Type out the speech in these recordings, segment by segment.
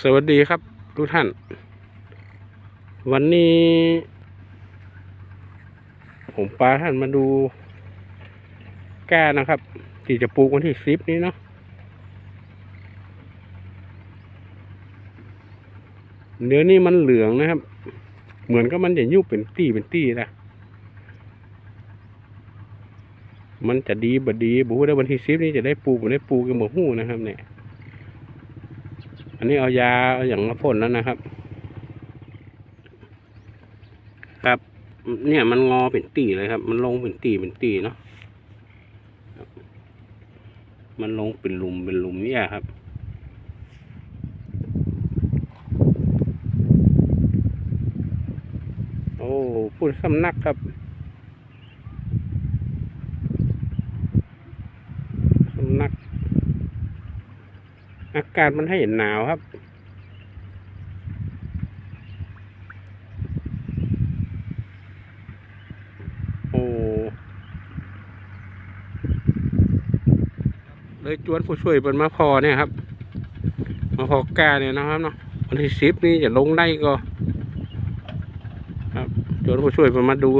สวัสดีครับทุกท่าน วันนี้ ผมพาท่านมาดูแก้นะครับ ที่จะปลูกวันที่สิบนี้เนาะเนื้อนี่มันเหลืองนะครับ เหมือนกับมันจะยุบเป็นตี้เป็นตี้นะมันจะดีบดีบูได้วันที่สิบนี้จะได้ปลูกบ่ได้ปลูกกันหมดหู้นะครับเนี่ย นนี้เอายาเอาอย่างมาพ่นแล้วนะครับ ครับ เนี่ยมันงอเป็นตีเลยครับ มันลงเป็นตีเป็นตีเนาะมันลงเป็นหลุมเป็นหลุมเนี่ยครับโอ้พูดสำนักครับสำนัก อากาศมันให้หนาวครับ โอ้เลยจวนผู้ช่วยเป็นมาพอเนี่ยครับ มาพอกาเนี่ยนะครับเนาะวันที่สิบนี้จะลงได้ก็ ครับจวนผู้ช่วยเป็นมาดู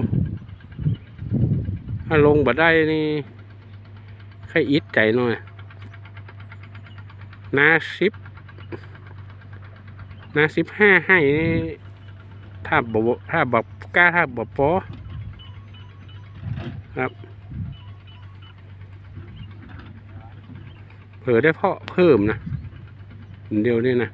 ถ้าลงบ่ได้นี่ใครอิดใจหน่อย นาสิบนาสิบห้าให้ถ้าบบถ้าบบกล้าถ้าบบปอครับเผื่อได้เพาะเพิ่มนะเดียวนี่นะ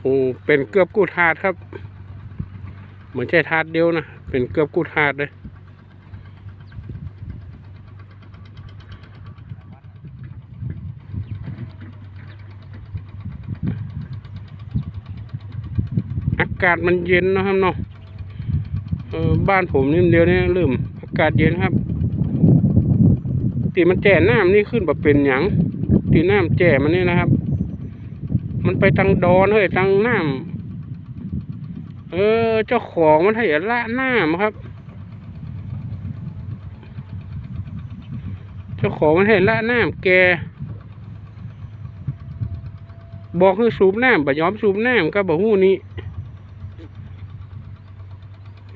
โอ้เป็นเกือบกู้ถาดครับ เหมือนใช่ถาดเดียวนะ เป็นเกือบกู้ถาดเลยอากาศมันเย็นนะครับเนาะเออบ้านผมนี่เดียวนี้เริ่มอากาศเย็นครับตีมันแจ่น้ำนี่ขึ้นแบบเป็นหยังตีน้ำแจ่มันนี่นะครับ มันไปทางดอนเฮ้ยทางน้ำ เออ เจ้าของมันให้ละหน้ำครับ เจ้าของมันให้ละหน้ำแก บอกให้สูบน้ำบ่ยอมสูบน้ำก็บอกหู้นี้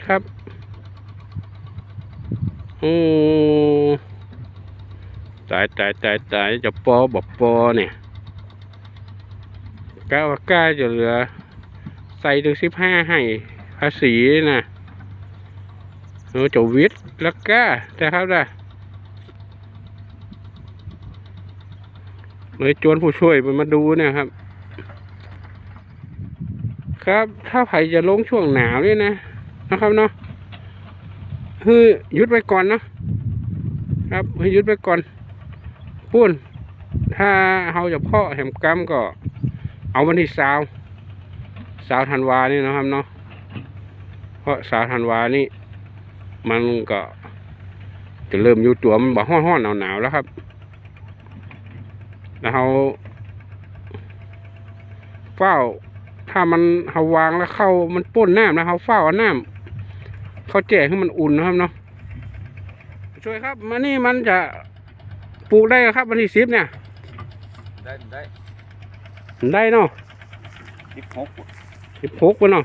ครับโอ้ตายตายตายตายจะปอบอกปอเนี่ยก้าวก้าจะเหลือ ใส่ถึงสิบห้าให้ภาษีนะโอ้จวิทย์แล้วก้าแต่ครับนะเลยจวนผู้ช่วยมันมาดูเนี่ยครับ ครับถ้าไผ่จะลงช่วงหนาวนี่นะนะครับเนาะคือหยุดไปก่อนเนาะครับให้หยุดไปก่อนปุ้นถ้าเราจะเพาะแหมกรรมก็ เอาวันที่สาว สาวธันวานี่นะครับเนาะเพราะสาวธันวานี่มันก็จะเริ่มอยู่ตัวมันบ่ฮ้อนๆหนาวๆแล้วครับ แล้วเราเฝ้า ถ้ามันเขาวางแล้วเข้ามันป้นน้ำแล้วเขาเฝ้าเอาน้ำเขาแจกให้มันอุ่นนะครับเนาะช่วยครับมานี่มันจะปลูกได้ครับวันที่สิบเนี่ย ได้ได้ได้เนาะสิบหก สิบหกวันเนาะ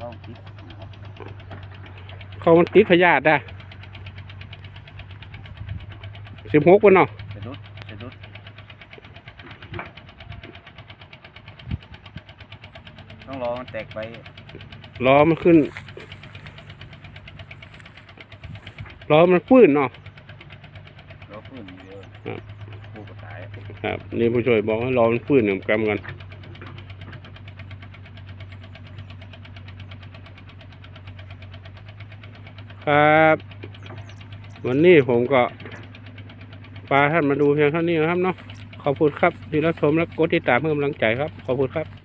ต้องคิดนะครับเขามันติดพยาธิได้สิบหกวันเนาะสะดุดสะดุดต้องรอมันแตกไปรอมันขึ้นรอมันฟื้นเนาะรอฟื้นเยอะครับปลูกกระต่าย ครับ นี่ผู้ช่วยบอกให้รอมันฟื้นหนึ่งกรัมกันครับ วันนี้ผมก็พาท่านมาดูเพียงเท่านี้นะครับเนาะขอบคุณครับที่รับชมและกดติดตามเพื่อกำลังใจครับ ขอบคุณครับ